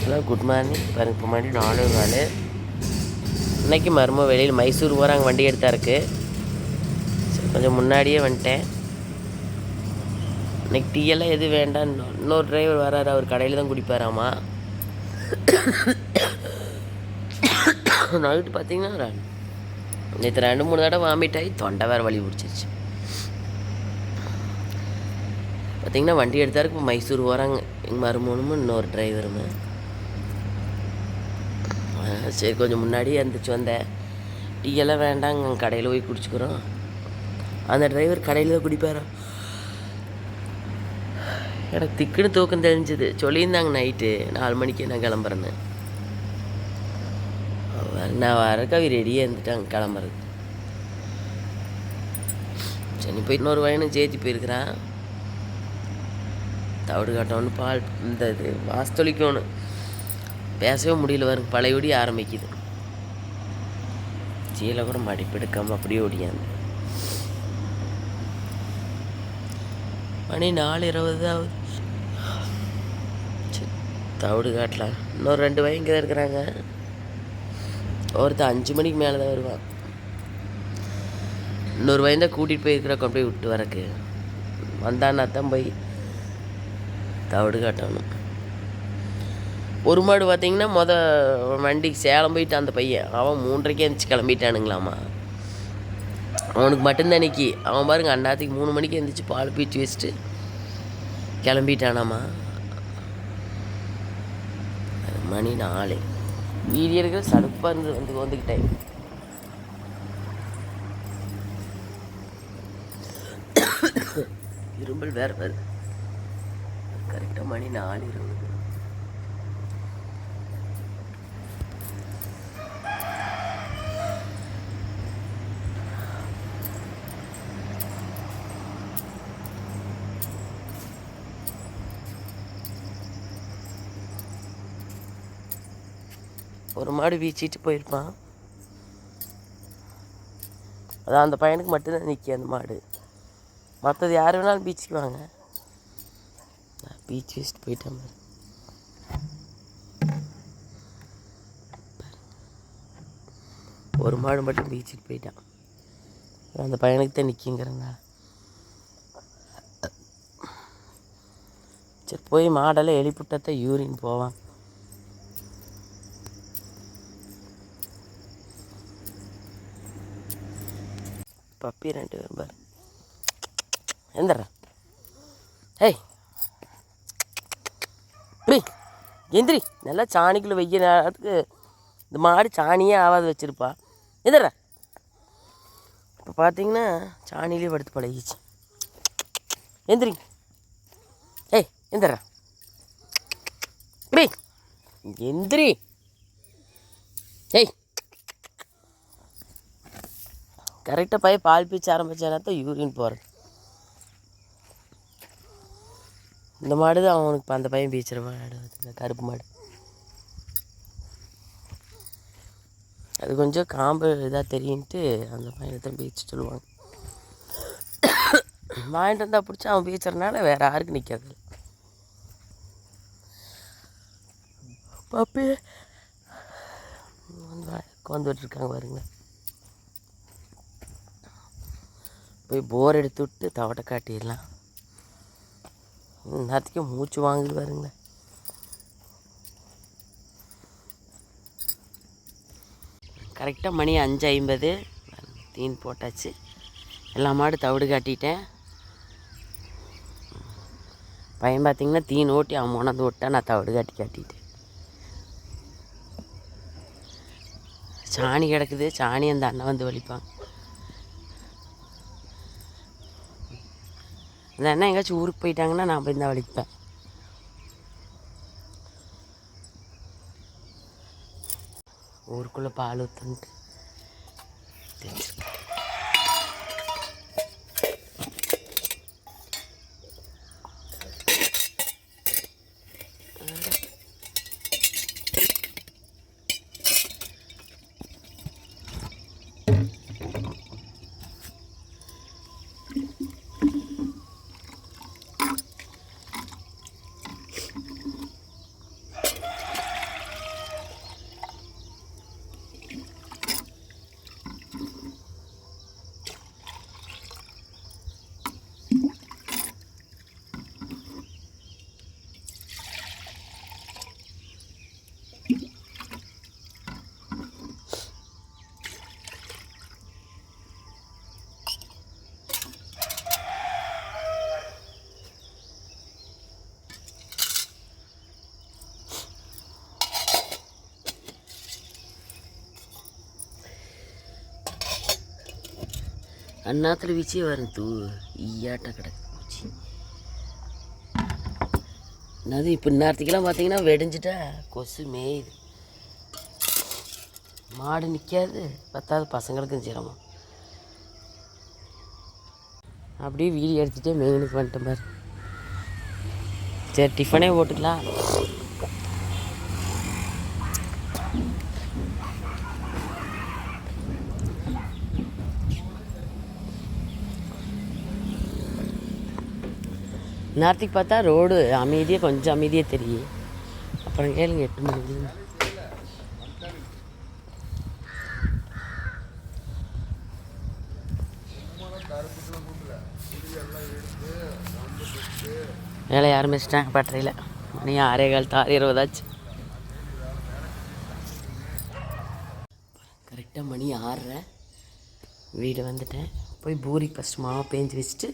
Hello good morning பாருங்க இப்போ மணி நாலு நாலு இன்னைக்கு மரும வெளியில் மைசூர் போகிறாங்க வண்டி எடுத்தா இருக்குது சரி கொஞ்சம் முன்னாடியே வந்துட்டேன். இன்னைக்கு டீயெல்லாம் எல்லாம் எது வேண்டாம். இன்னொரு டிரைவர் வராரு அவர் கடையில் தான் குடிப்பாராமா. நைட்டு பார்த்தீங்கன்னா நேற்று ரெண்டு மூணு தடவை வாமிட் ஆகி தொண்டை வேறு வலி பிடிச்சிருச்சு. பார்த்தீங்கன்னா வண்டி எடுத்தாருக்கு இப்போ மைசூர் போகிறாங்க எங்கள் மருமகனும் இன்னொரு டிரைவருமே சரி கொஞ்சம் முன்னாடியே இருந்துச்சு வந்தேன். டீ எல்லாம் வேண்டாங்க கடையில் போய் குடிச்சுக்கிறோம். அந்த டிரைவர் கடையில் தான் குடிப்பாரா? எனக்கு திக்குன்னு தூக்கம் தெரிஞ்சுது சொல்லியிருந்தாங்க நைட்டு. நாலு மணிக்கு நான் கிளம்புறேன்னு. நான் வரக்கு அவர் ரெடியாக இருந்துட்டாங்க கிளம்புறது சரி போய் இன்னொரு வயனும் சேர்த்து போயிருக்கிறான். தவிடு காட்டோன்னு பால் இந்த இது வாஸ்தொலிக்கணும். பேசவே முடியல வரும் பழையபடி ஆரம்பிக்குது. சீலை கூட மடிப்பெடுக்காமல் அப்படியே ஓடியாந்து. மணி நாலு இருபது ஆகுது தவிடு காட்டலாம். இன்னொரு ரெண்டு பையன் இங்கே தான் இருக்கிறாங்க. ஒருத்தன் அஞ்சு மணிக்கு மேலே தான் வருவான் இன்னொரு பையன் தான் கூட்டிகிட்டு போயிருக்கிறா கொண்டு போய் விட்டு வரக்கு. வந்தான்னா தான் போய். தவிடு காட்டணும். ஒரு மாடு பார்த்தீங்கன்னா மொதல் வண்டிக்கு சேலம் போயிட்டு அந்த பையன். அவன் மூன்றரைக்கே எழுந்திரிச்சு கிளம்பிட்டானுங்களாமா. அவனுக்கு மட்டும்தான் இன்னைக்கு. அவன் பாருங்க அண்ணாத்துக்கு மூணு மணிக்கு எழுந்திரிச்சு பால் பீச்சு வச்சுட்டு கிளம்பிட்டானாமா. மணி நாலு. வீதி இருக்கிற சடுப்பாக இருந்து வந்து வந்துக்கிட்டேன். இரும்பல் வேறு வேறு கரெக்டாக மணி நாலு இருபது. ஒரு மாடு வீச்சிட்டு போயிருப்பான். அதான் அந்த பையனுக்கு மட்டும்தான் நிற்கி அந்த மாடு. மற்றது யார் வேணாலும் பீச்சுக்கு வாங்க பீச் வச்சுட்டு போயிட்டான் பாரு. ஒரு மாடு மட்டும் பீச்சுக்கு போயிட்டான். அந்த பையனுக்கு தான் நிற்கிங்கிறங்க சரி போய் மாடெல்லாம் எழுப்பிட்டத்தான் யூரின் போவான். பப்பி ரெண்டு பேரும் பாரு. எந்திரா ஏய் இப்படி எந்திரி நல்லா சாணிக்குள்ளே வெய்ய நேரத்துக்கு இந்த மாடு சாணியே ஆகாது வச்சுருப்பா. எந்திரா இப்போ பார்த்தீங்கன்னா சாணியிலே படுத்து பழகிச்சு எந்திரி. ஏய் எந்திரா இப்படி எந்திரி. ஏய். கரெக்டாக பையன் பால் பீச்சு ஆரம்பிச்சானா தான் யூரின் போகிறது இந்த மாடு தான் அவனுக்கு அந்த பையன் பீச்சில் மாடு கருப்பு மாடு. அது கொஞ்சம் காம்பு இதாக தெரியுன்ட்டு அந்த பையனை தான் பீச்சு சொல்லுவாங்க. வாங்கிட்டு வந்தால் பிடிச்சி அவன் பீச்சுறனால வேற யாருக்கு நிற்காது பப்பி. வந்துட்டு இருக்காங்க பாருங்க. போய் போர் எடுத்து விட்டு தவட்டை காட்டிடலாம். நேரத்துக்கு மூச்சு வாங்குது பாருங்கள் கரெக்டாக மணி அஞ்சு ஐம்பது. தீன் போட்டாச்சு. எல்லா மாடு தவிடு காட்டிட்டேன். பையன் பார்த்திங்கன்னா தீன் ஓட்டி அவன் கொண்டாந்து விட்டா நான் தவிடு காட்டி காட்டிட்டேன். சாணி கிடக்குது. சாணி அந்த அண்ணன் வந்து வலிப்பாங்க இல்லைன்னா எங்கேயாச்சும் ஊருக்கு போயிட்டாங்கன்னா நான் போய் தான் வலிப்பேன் ஊருக்குள்ளே பால் ஊற்றுன்ட்டு தெரிஞ்சு அந்நாத்தில் வீச்சே வரும் தூ. ஈயாட்ட கிடக்கு பூச்சி. அது இப்போ இந்நேரத்துக்கெல்லாம் பார்த்தீங்கன்னா வெடிஞ்சிட்டா? கொசு மேயுது. மாடு நிற்காது பத்தாவது பசங்களுக்கும் சிரமம். அப்படியே வீடியோ எடுத்துகிட்டே மெயினுக்கு வந்துட்டேன் பாரு. சரி டிஃபனே போட்டுக்கலாம். நேரத்துக்கு பார்த்தா ரோடு அமைதியாக கொஞ்சம் அமைதியாக தெரியும் அப்புறம் கேளுங்க எட்டு மணிக்கு வேலை ஆரம்பிச்சிட்டாங்க பட்டறையில். மணி ஆறே கால் ஆறு இருபதாச்சு கரெக்டாக மணி ஆறரை. வீடு வந்துட்டேன். போய் பூரி கஷ்டமாக மாவு பேஞ்சு வச்சுட்டு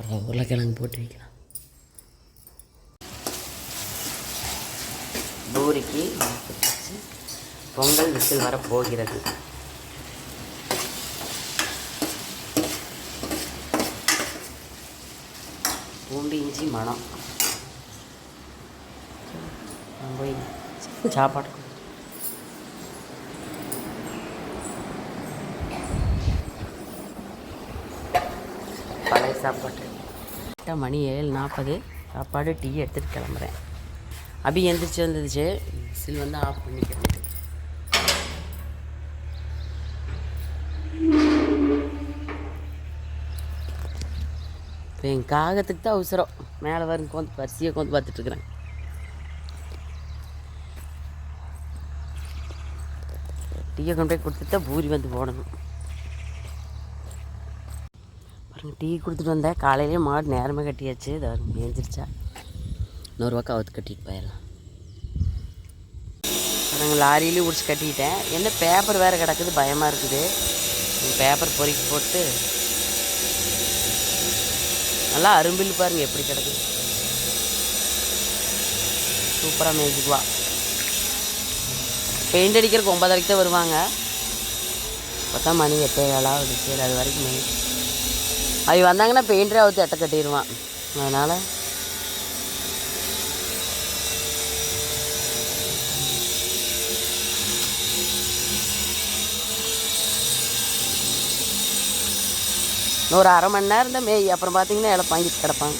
அப்புறம் உருளைக்கிழங்கு போட்டு வைக்கலாம். பூரிக்கு பொங்கல் விசில் வர போகிறது. பூண்டு இஞ்சி மணம். போய் சாப்பாடு பழைய சாப்பாடு. மணி ஏழு நாற்பது. சாப்பாடு டீ எடுத்துகிட்டு கிளம்புறேன். அபி எந்திரிச்சு வந்துடுச்சு சில் வந்து ஆஃப் பண்ணிக்கிறேன் இப்போ என் காகத்துக்கு தான் அவசரம். மேலே வரும் உட்காந்து பரிசியை உட்காந்து பார்த்துட்ருக்குறேன் டீயை கொண்டு போய் கொடுத்துட்டு தான் பூரி வந்து போடணும். டீ கொடுத்துட்டு வந்தேன் காலையிலேயே மாடு நேரமாக கட்டியாச்சு. இதை மேய்ஞ்சிருச்சா நூறுரூவாக்கு அவுத்து கட்டிட்டு போயிடலாம். பாருங்க லாரியிலையும் பிடிச்சி கட்டிட்டேன். என்ன பேப்பர் வேறு கிடக்குது. பயமாக இருக்குது. பேப்பர் பொறுக்கி போட்டு. நல்லா அரும்பில் பாருங்க எப்படி கிடக்குது. சூப்பராக மேய்ச்சிக்குவா பெயிண்ட் அடிக்கிறதுக்கு ஒன்பதரைக்கு தான் வருவாங்க. பார்த்தா மணி எட்டே சரி அது வரைக்கும் மெயின் அவங்க வந்தாங்கன்னா பெயிண்டரே அவுத்து எட்டை கட்டிடுவான் அதனால் ஒரு அரை மணி நேரம் தான் மேய். அப்புறம் பார்த்தீங்கன்னா இலை வாங்கிட்டு கிடப்பாங்க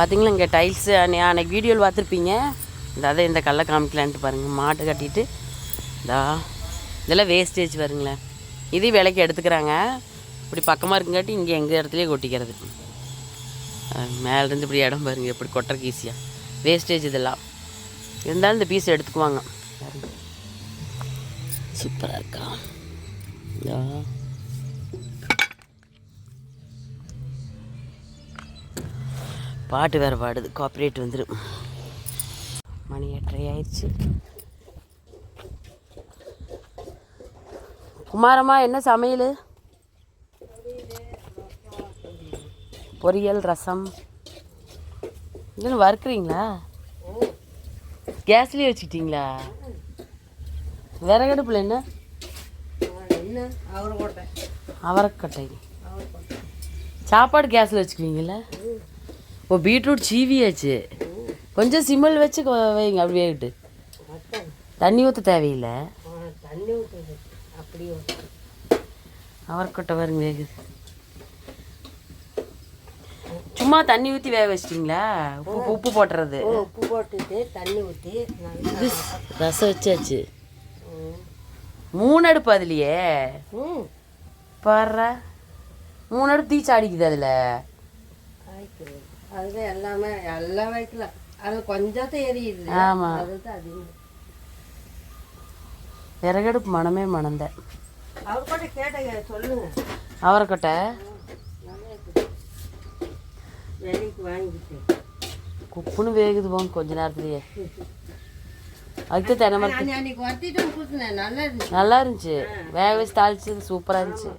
பார்த்தீங்களா இங்கே டைல்ஸு அன்னைக்கு வீடியோவில் பார்த்துருப்பீங்க. இந்த அதை இந்த கல்லை காமிக்கலான்ட்டு பாருங்கள் மாட்டை கட்டிட்டு. இதா இதெல்லாம் வேஸ்டேஜ் வருங்களேன் இது விலைக்கு எடுத்துக்கிறாங்க. இப்படி பக்கமாக இருக்குங்காட்டி இங்கே எங்கள் இடத்துலையே கொட்டிக்கிறது. மேலேருந்து இப்படி இடம் பாருங்க எப்படி கொட்டுறக்கு ஈஸியாக வேஸ்டேஜ் இதெல்லாம். இருந்தாலும் இந்த பீஸ் எடுத்துக்குவாங்க. சூப்பராக இருக்கா? இதா. பாட்டு வேறு பாடுது. காப்பரேட் வந்துடும் மணி எட்டரை ஆயிடுச்சு. குமாரம்மா என்ன சமையல்? பொரியல் ரசம். இதெல்லாம் வறுக்குறீங்களா? கேஸ்லேயே வச்சுக்கிட்டீங்களா? விறகடுப்பில் என்ன? என்ன அவர் கோட்டை அவரைக்கட்டை. சாப்பாடு கேஸில் வச்சுக்குவீங்களா ஓ பீட்ரூட் சீவியாச்சு. கொஞ்சம் சிம்மல் வச்சு வைங்க அப்படி வேகிட்டு தண்ணி ஊற்ற தேவையில்லை. தண்ணி ஊற்றுது அப்படியே ஊத்து. அவரைக்கொட்டை பாருங்க வேகுது சும்மா தண்ணி ஊற்றி வேக வச்சிட்டிங்களா? உப்பு உப்பு போட்டுறது. உப்பு போட்டுட்டு தண்ணி ஊற்றி ரசம் வச்சாச்சு. மூணு அடுப்பு அதுலையே. பாடுற மூணு அடுப்பு தீச்சு அடிக்குது அதில் எல்லாமே எல்லாம் வைக்கலாம் அது கொஞ்சத்தை எரியுது ஆமா. அதுதான் அதிகம். விறகடுப்பு மனமே மணந்த. அவர் கூட கேட்டங்க சொல்லுங்க. இருக்குது வெளிக்கு வாங்கிட்டேன். குப்புன்னு வேகுது போங்க கொஞ்ச நேரத்துலயே. அதுக்கு தென்னை மரத்து நான் அன்னைக்கு வத்திட்டு கொடுத்தேன் நல்லா இருந்துச்சு. நல்லா இருந்துச்சு. வேக வச்சு தாளிச்சது சூப்பராக இருந்துச்சு.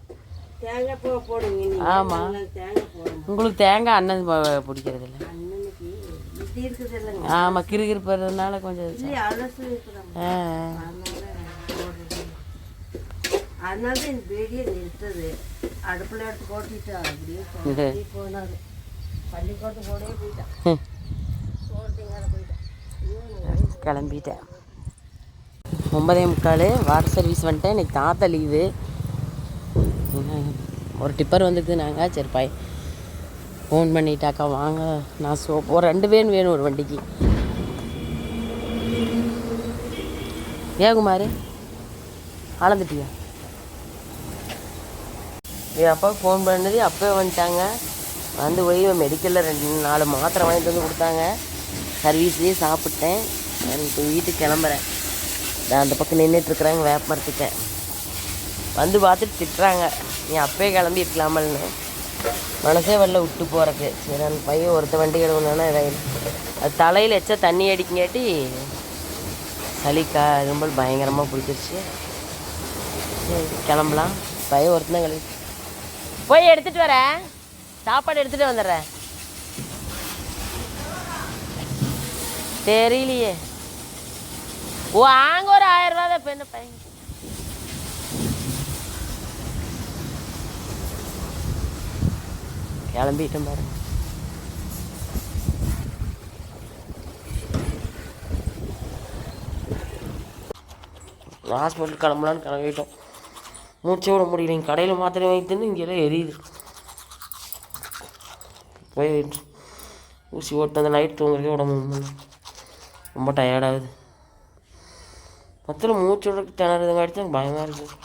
தேங்காய் பூ போடுங்க நீ ஆமா. தேங்காய் போடுங்க உங்களுக்கு தேங்காய் அண்ணன் பிடிக்கிறது இல்லை ஆமாம் கிறுகிறுப்படுறதுனால கொஞ்சம் ஆ அதனால போடுறது. அதனால தான் இந்த பேடியை நிறுத்தது. அடுப்பில் எடுத்து போட்டுட்டா அப்படியே போ- அப்படியே போனாரு. பள்ளிக்கூடத்து போடவே போயிட்டான் ம். போட்டிங்கார போயிட்டான் ஐயோ, கிளம்பிட்டேன். ஒன்பதே முக்கால் வாட்டர் சர்வீஸ் வந்துட்டேன். இன்னைக்கு தாத்தா லீவு ஒரு டிப்பர் வந்துருக்கு நாங்கள் சரி பாய் ஃபோன் பண்ணிட்டாக்கா வாங்க. நான் சோ ஒரு ரெண்டு வேன் வேணும் ஒரு வண்டிக்கு. ஏன் குமார்? அளந்துட்டியா? என் அப்பாவுக்கு ஃபோன் பண்ணது அப்போவே வந்துட்டாங்க. வந்து போய் மெடிக்கலில் ரெண்டு நாலு மாத்திரை வாங்கிட்டு வந்து கொடுத்தாங்க. சர்வீஸ்லேயே சாப்பிட்டேன். நான் இப்போ வீட்டுக்கு கிளம்புறேன். நான் அந்த பக்கம் நின்றுட்டுருக்குறாங்க வேப்பமரத்துக்கு வந்து பார்த்துட்டு திட்டுறாங்க. நீ அப்பயே கிளம்பி இருக்கலாமல்னு. மனசே வரல விட்டு போகிறக்கு சரி அந்த பையன் ஒருத்த வண்டி கிடவுனா அது தலையில் எச்சா தண்ணி அடிக்கங்காட்டி சளிக்கா ரொம்ப பயங்கரமாக பிடிச்சிருச்சு. கிளம்பலாம். பையன் ஒருத்தன் கிளம்பி. போய் எடுத்துகிட்டு வரேன் சாப்பாடு எடுத்துகிட்டு வந்துடுறேன் தெரியலையே. ஓ அங்கே ஒரு ஆயிரம் ரூபா தான் இப்போ என்ன பையன் கிளம்பிட்டேன் பாருங்க ஹாஸ்பிட்டல் கிளம்பலான்னு கிளம்பிட்டோம் மூச்சு விட முடியலைங்க கடையில் மாத்திரை வைத்துன்னு இங்கெல்லாம் எரியுது போய் ஊசி ஓட்டு அந்த நைட் தூங்குறதே உடம்பு முடியல. ரொம்ப டயர்டாகுது மொத்தம் மூச்சு விட திணறதுங்காட்டி தான் பயமாக இருக்குது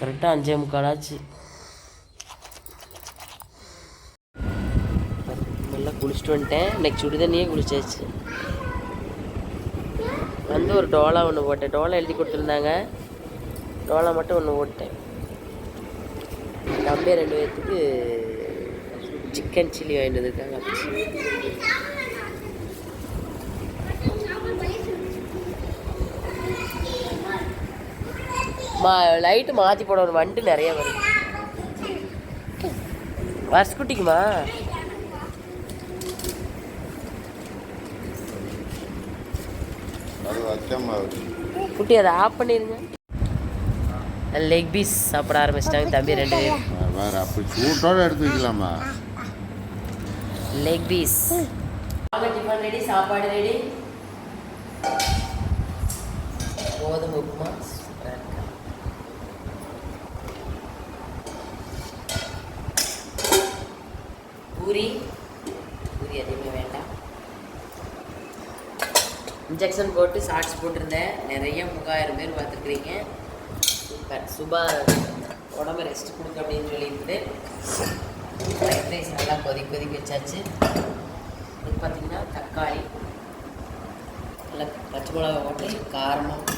கரெக்டாக அஞ்சே முக்கால் ஆச்சு நல்லா குளிச்சுட்டு வந்துட்டேன். இன்றைக்கி சுடுதண்ணியே குளிச்சாச்சு வந்து ஒரு டோலா ஒன்று போட்டேன். டோலா எழுதி கொடுத்துருந்தாங்க. டோலா மட்டும் ஒன்று போட்டேன். தம்பி ரெண்டு பேர்த்துக்கு சிக்கன் சில்லி வாங்கிட்டு வந்திருக்காங்க மா லைட்டு மாற்றி போட ஒரு வண்டு நிறைய வருது. வருஷக்குட்டிக்குமா குட்டிக்குமா குட்டி அதை ஆஃப் பண்ணிடுங்க லெக் பீஸ் சாப்பிட ஆரம்பிச்சிட்டாங்க தம்பி ரெண்டு பேரும். வேற அப்படி சூட்டோட எடுத்து வைக்கலாமா லெக் பீஸ் டிஃபன் ரெடி சாப்பாடு ரெடி கோதுமை உப்புமா. சூப்பராக இருக்கு. பூரி அதிகமாக வேண்டாம் இன்ஜெக்ஷன் போட்டு ஷார்ட்ஸ் போட்டிருந்தேன். நிறைய மூவாயிரம் பேர் பார்த்துருக்குறீங்க. சூப்பர். சுபா உடம்பு ரெஸ்ட் கொடுக்க அப்படின்னு சொல்லிட்டு ஃப்ரைட் ரைஸ் நல்லா கொதிக்க கொதிக்க வச்சாச்சு. இது பார்த்தீங்கன்னா தக்காளி. நல்லா பச்சை மிளகா போட்டு காரமாக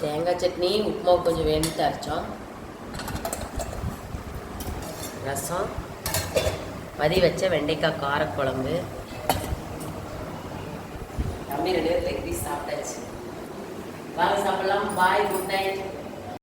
தேங்காய் சட்னி உப்புமா கொஞ்சம் வேணுட்டு அரைச்சோம். ரசம். மதி வச்ச வெண்டைக்காய் காரக்குழம்பு. தம்பி ரெண்டு பேரும் லெக் பீஸ் சாப்பிட்டாச்சு. வாங்க சாப்பிடலாம். Bye good night